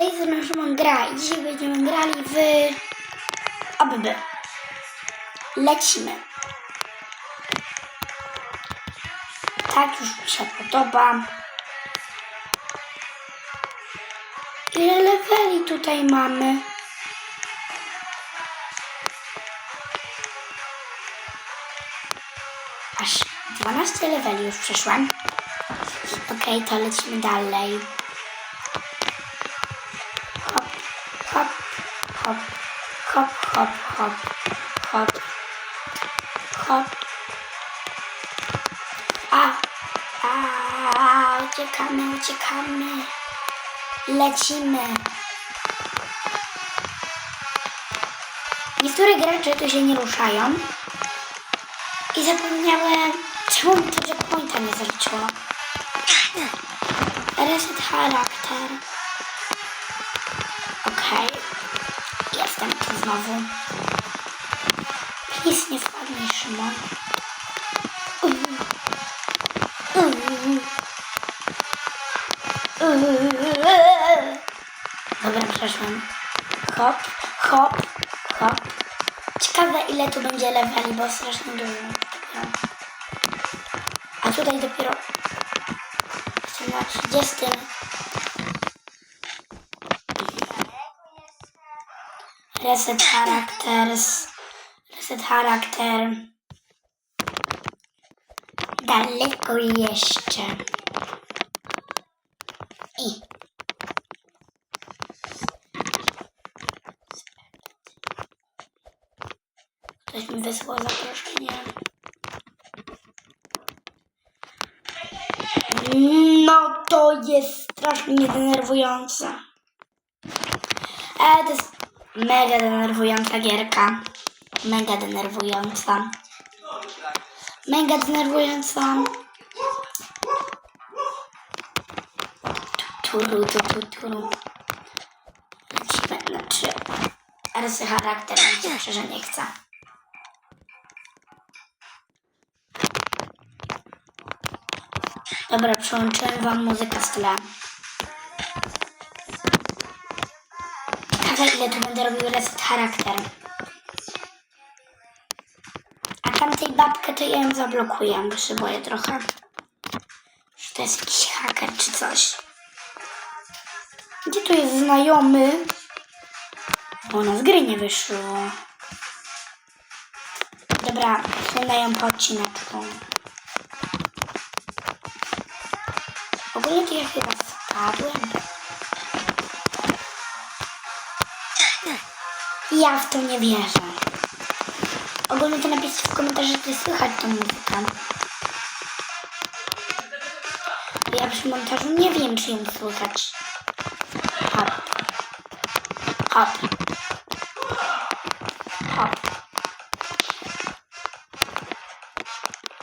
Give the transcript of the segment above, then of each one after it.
Cześć, z naszą i dzisiaj będziemy grali w OBB. Lecimy. Tak już mi się podoba. Ile leveli tutaj mamy? Aż 12 leveli już przeszłam. Okej, to lecimy dalej. Hop, hop, hop, hop, hop. A, a, uciekamy, uciekamy. Lecimy. Niektóre gracze tu się nie ruszają. I zapomniałem, czemu mi to checkpointa nie zaliczyło. Reset charakter. Znowu. Please nie spadnij, Szymon. Dobra, przeszłem. Hop, hop, hop. Ciekawe ile tu będzie leveli, bo strasznie dużo. A tutaj dopiero jestem na 30. Reset characters. Reset charakter. Daleko jeszcze. I. Ktoś mi wysłał zaproszenie. No to jest strasznie denerwujące. E, to jest mega denerwująca gierka. Mega denerwująca. Mega denerwująca. Turu, tu, tu, turu. Lecimy, znaczy... Rysy charakter, myślę, że nie chcę. Dobra, przełączyłem wam muzykę z tle. Ile tu będę robił reset charakter. A tamtej babkę to ja ją zablokuję, bo się boję trochę. Że to jest jakiś haker czy coś. Gdzie tu jest znajomy? Bo ona z gry nie wyszło. Dobra, ją po odcineczku. W ogóle to ja chyba spadłem. Ja w to nie wierzę. Ogólnie to napiszcie w komentarzu, czy słychać tą muzykę. Ja przy montażu nie wiem, czy ją słychać. Hop. Hop. Hop.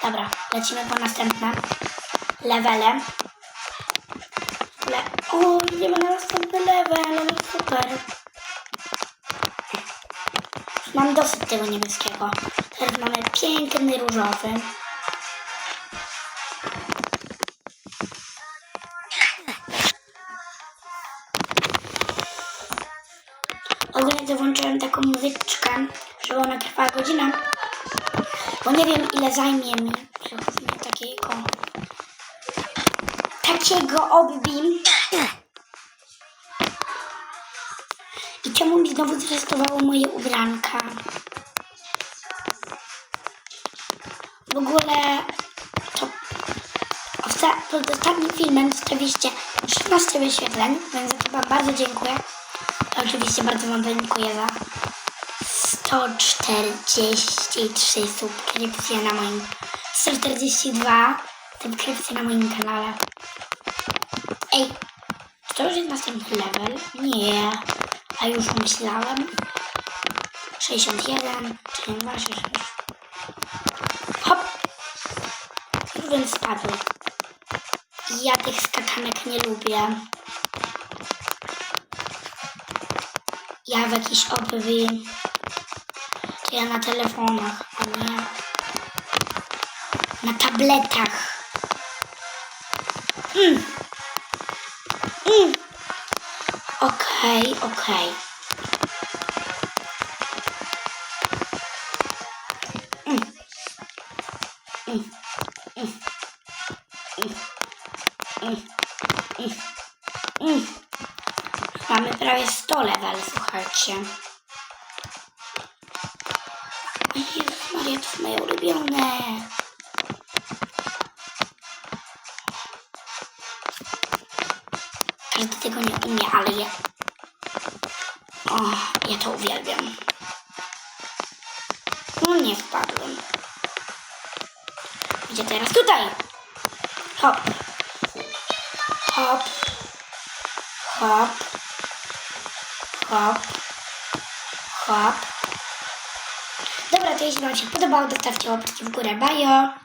Dobra, lecimy po następne levele. Le o, idziemy na następny level, no super. Mam dosyć tego niebieskiego. Teraz mamy piękny różowy. Ogólnie to włączyłem taką muzyczkę, żeby ona trwała godzinę. Bo nie wiem ile zajmie mi takiego takiego obbim. Czemu mi znowu zrestowało moje ubranka? W ogóle to osta- pod ostatnim filmem zostawiliście 13 wyświetleń, więc za to wam bardzo dziękuję. Oczywiście bardzo wam dziękuję za 143 subskrypcje na moim 142 subskrypcje na moim kanale. Ej, to już jest następny level? Nie, a już myślałem. 61, 32, 66. Hop! Już spadły. Ja tych skakanek nie lubię. Ja w jakiś obywy. To ja na telefonach, a nie na tabletach. Mm. Mm. Okej. Okej. Mamy prawie 100 level, słuchajcie. Jezus Maria, to jest moje ulubione. Ja... O, ja to uwielbiam. No nie wpadłem. Gdzie teraz? Tutaj! Hop. Hop. Hop. Hop. Hop. Dobra, to jeśli Wam się podobało, zostawcie łapki w górę. Bajo!